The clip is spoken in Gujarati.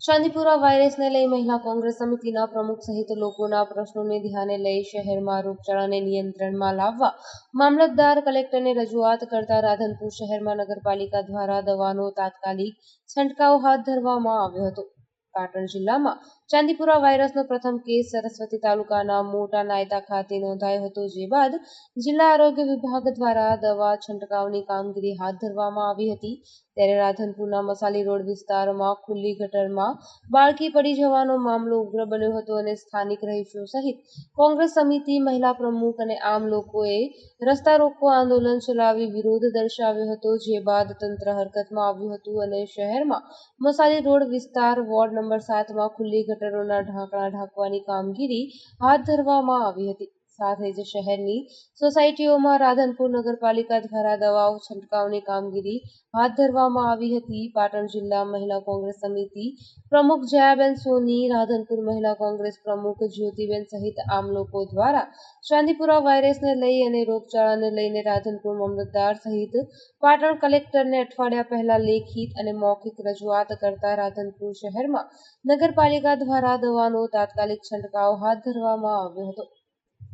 ચાંદીપુરા વાયરસને લઈ મહિલા કોંગ્રેસ સમિતિના પ્રમુખ સહિત લોકોના પ્રશ્નોને ધ્યાને લઈ શહેરમાં રોગચાળાને નિયંત્રણમાં લાવવા મામલતદાર કલેક્ટરને રજૂઆત કરતા રાધનપુર શહેરમાં નગરપાલિકા દ્વારા દવાનો તાત્કાલિક છંટકાવ હાથ ધરવામાં આવ્યો હતો. પાટણ જિલ્લામાં ચાંદીપુરા વાયરસનો પ્રથમ કેસ સરસ્વતી તાલુકાના મોટા નાયતા ખાતે નોંધાયો હતો, જે બાદ જિલ્લા આરોગ્ય વિભાગ દ્વારા દવા છંટકાવની કામગીરી હાથ ધરવામાં આવી હતી. ત્યારે રાધનપુરના મસાલી રોડ વિસ્તારમાં ખુલ્લી ગટરમાં બાળકી પડી જવાનો મામલો ઉગ્ર બન્યો હતો અને સ્થાનિક રહીશો સહિત કોંગ્રેસ સમિતિ, મહિલા પ્રમુખ અને આમ લોકોએ રસ્તા રોકો આંદોલન ચલાવી વિરોધ દર્શાવ્યો હતો, જે બાદ તંત્ર હરકતમાં આવ્યું હતું અને શહેરમાં મસાલી રોડ વિસ્તાર વોર્ડ નંબર સાતમાં ખુલ્લી ગટરોના ઢાંકણા ઢાંકવાની કામગીરી હાથ ધરવામાં આવી હતી. સાથે જ શહેરની સોસાયટીઓમાં રાધનપુર નગરપાલિકા દ્વારા દવાઓ, છંટકાવની કામગીરી હાથ ધરવામાં આવી હતી. પાટણ જિલ્લા મહિલા કોંગ્રેસ સમિતિ પ્રમુખ જયાબેન સોની, રાધનપુર મહિલા કોંગ્રેસ પ્રમુખ જ્યોતિબેન સહિત આમ લોકો દ્વારા ચાંદીપુરા વાયરસને લઈ અને રોગચાળાને લઈને રાધનપુર મામલતદાર સહિત પાટણ કલેક્ટરને અઠવાડિયા પહેલા લેખિત અને મૌખિક રજૂઆત કરતા રાધનપુર શહેરમાં નગરપાલિકા દ્વારા દવાનો તાત્કાલિક છંટકાવ હાથ ધરવામાં આવ્યો હતો.